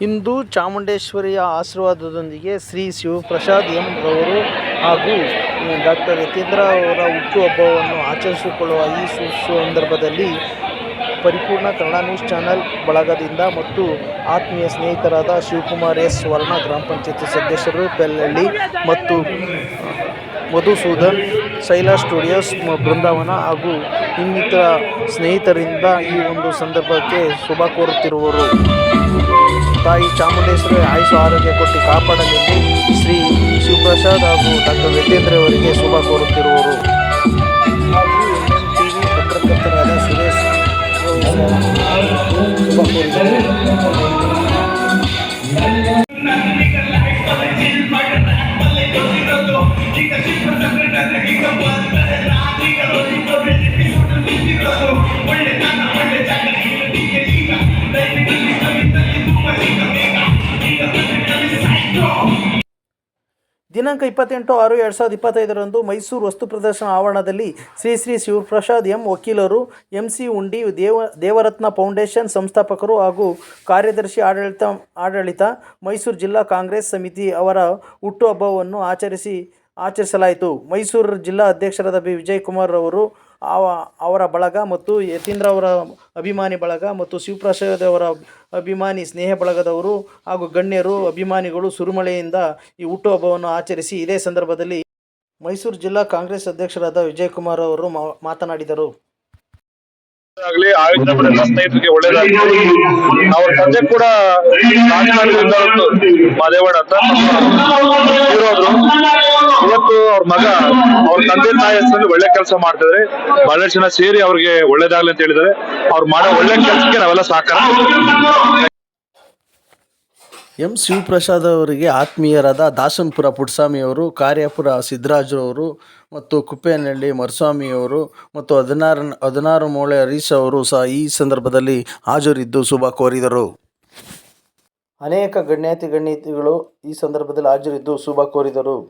ಇಂದು ಚಾಮುಂಡೇಶ್ವರಿಯ ಆಶೀರ್ವಾದದೊಂದಿಗೆ ಶ್ರೀ ಶಿವಪ್ರಸಾದ್ ಎಂ ರವರು ಹಾಗೂ ಡಾಕ್ಟರ್ ಯತೀಂದ್ರ ಅವರ ಹುಟ್ಟುಹಬ್ಬವನ್ನು ಆಚರಿಸಿಕೊಳ್ಳುವ ಈ ಸುಸಂದರ್ಭದಲ್ಲಿ ಪರಿಪೂರ್ಣ ಕನ್ನಡ ನ್ಯೂಸ್ ಚಾನೆಲ್ ಬಳಗದಿಂದ ಮತ್ತು ಆತ್ಮೀಯ ಸ್ನೇಹಿತರಾದ ಶಿವಕುಮಾರ್ ಎಸ್ ವರ್ಣ ಗ್ರಾಮ ಪಂಚಾಯತಿ ಸದಸ್ಯರು ಬೆಲ್ಲಳ್ಳಿ ಮತ್ತು ಮಧುಸೂದನ್ ಶೈಲಾ ಸ್ಟುಡಿಯೋಸ್ ಬೃಂದಾವನ ಹಾಗೂ ಇನ್ನಿತರ ಸ್ನೇಹಿತರಿಂದ ಈ ಒಂದು ಸಂದರ್ಭಕ್ಕೆ ಶುಭ ಕೋರುತ್ತಿರುವರು. ತಾಯಿ ಚಾಮುಂಡೇಶ್ವರಿ ಆಯುಷು ಆರೋಗ್ಯ ಕೊಟ್ಟು ಕಾಪಾಡಲೆಂದು ಶ್ರೀ ಶಿವಪ್ರಸಾದ್ ಹಾಗೂ ಡಾಕ್ಟರ್ ಯತೇಂದ್ರ ಅವರಿಗೆ ಶುಭ ಕೋರುತ್ತಿರುವರು. ಹಾಗೂ ಟಿ ವಿ ಪತ್ರಕರ್ತರಾದ ಸುರೇಶ್ ಶುಭ ಕೋರಿದರು ದಿನಾಂಕ ಇಪ್ಪತ್ತೆಂಟು ಆರು ಎರಡು ಸಾವಿರದ ಇಪ್ಪತ್ತೈದರಂದು ಮೈಸೂರು ವಸ್ತು ಪ್ರದರ್ಶನ ಆವರಣದಲ್ಲಿ ಶ್ರೀ ಶ್ರೀ ಶಿವಪ್ರಸಾದ್ ಎಂ ವಕೀಲರು, M C Undi Deva, ದೇವರತ್ನ foundation ಸಂಸ್ಥಾಪಕರು ಹಾಗೂ ಕಾರ್ಯದರ್ಶಿ ಆಡಳಿತ ಆಡಳಿತ, ಮೈಸೂರು ಜಿಲ್ಲಾ ಕಾಂಗ್ರೆಸ್ ಸಮಿತಿ ಅವರ ಹುಟ್ಟುಹಬ್ಬವನ್ನು ಆಚರಿಸಿ, ಆಚರಿಸಲಾಯಿತು. ಮೈಸೂರು ಜಿಲ್ಲಾ ಅಧ್ಯಕ್ಷರಾದ ಬಿ. ವಿಜಯಕುಮಾರ್ ಅವರು ಅವ, ಅವರ ಬಳಗ ಮತ್ತು ಯತೀಂದ್ರವರ ಅಭಿಮಾನಿ ಬಳಗ ಮತ್ತು ಶಿವಪ್ರಸಾದವರ ಅಭಿಮಾನಿ ಸ್ನೇಹ ಬಳಗದವರು ಹಾಗೂ ಗಣ್ಯರು, ಅಭಿಮಾನಿಗಳು ಸುರುಮಳೆಯಿಂದ ಈ ಹುಟ್ಟುಹಬ್ಬವನ್ನು ಆಚರಿಸಿ ಇದೇ ಸಂದರ್ಭದಲ್ಲಿ ಮೈಸೂರು ಜಿಲ್ಲಾ ಕಾಂಗ್ರೆಸ್ ಅಧ್ಯಕ್ಷರಾದ ವಿಜಯಕುಮಾರ್ ಅವರು ಮಾತನಾಡಿದರು. ಸ್ನೇಹಿತರಿಗೆ ಒಳ್ಳೇದಾಗಲಿ ಅವ್ರ ತಂದೆ ಕೂಡ ಅಂತ ಇರೋದ್ರು. ಅವ್ರ ಮಗ, ಅವ್ರ ತಂದೆ ತಾಯಿ ಹೆಸರಲ್ಲಿ ಒಳ್ಳೆ ಕೆಲಸ ಮಾಡ್ತಿದ್ರೆ. ಬಹಳಷ್ಟು ಜನ ಸೇರಿ ಅವ್ರಿಗೆ ಒಳ್ಳೇದಾಗ್ಲಿ ಅಂತ ಹೇಳಿದರೆ. ಅವ್ರು ಮಾಡೋ ಒಳ್ಳೆ ಕೆಲಸಕ್ಕೆ ನಾವೆಲ್ಲ ಸಹಕಾರ. ಎಂ ಶಿವಪ್ರಸಾದ್ ಅವರಿಗೆ ಆತ್ಮೀಯರಾದ ದಾಸನಪುರ ಪುಟ್ಸ್ವಾಮಿಯವರು ಕಾರ್ಯಾಪುರ ಸಿದ್ದರಾಜರವರು ಮತ್ತು ಕುಪ್ಪೇನಹಳ್ಳಿ ಮರುಸ್ವಾಮಿಯವರು ಮತ್ತು ಹದಿನಾರು ಹದಿನಾರು ಮೂಳೆ ಹರೀಶ್ ಅವರು ಸಹ ಈ ಸಂದರ್ಭದಲ್ಲಿ ಹಾಜರಿದ್ದು ಶುಭ ಕೋರಿದರು. ಅನೇಕ ಗಣ್ಯಾತಿ ಗಣ್ಯತಿಗಳು ಈ ಸಂದರ್ಭದಲ್ಲಿ ಹಾಜರಿದ್ದು ಶುಭ ಕೋರಿದರು.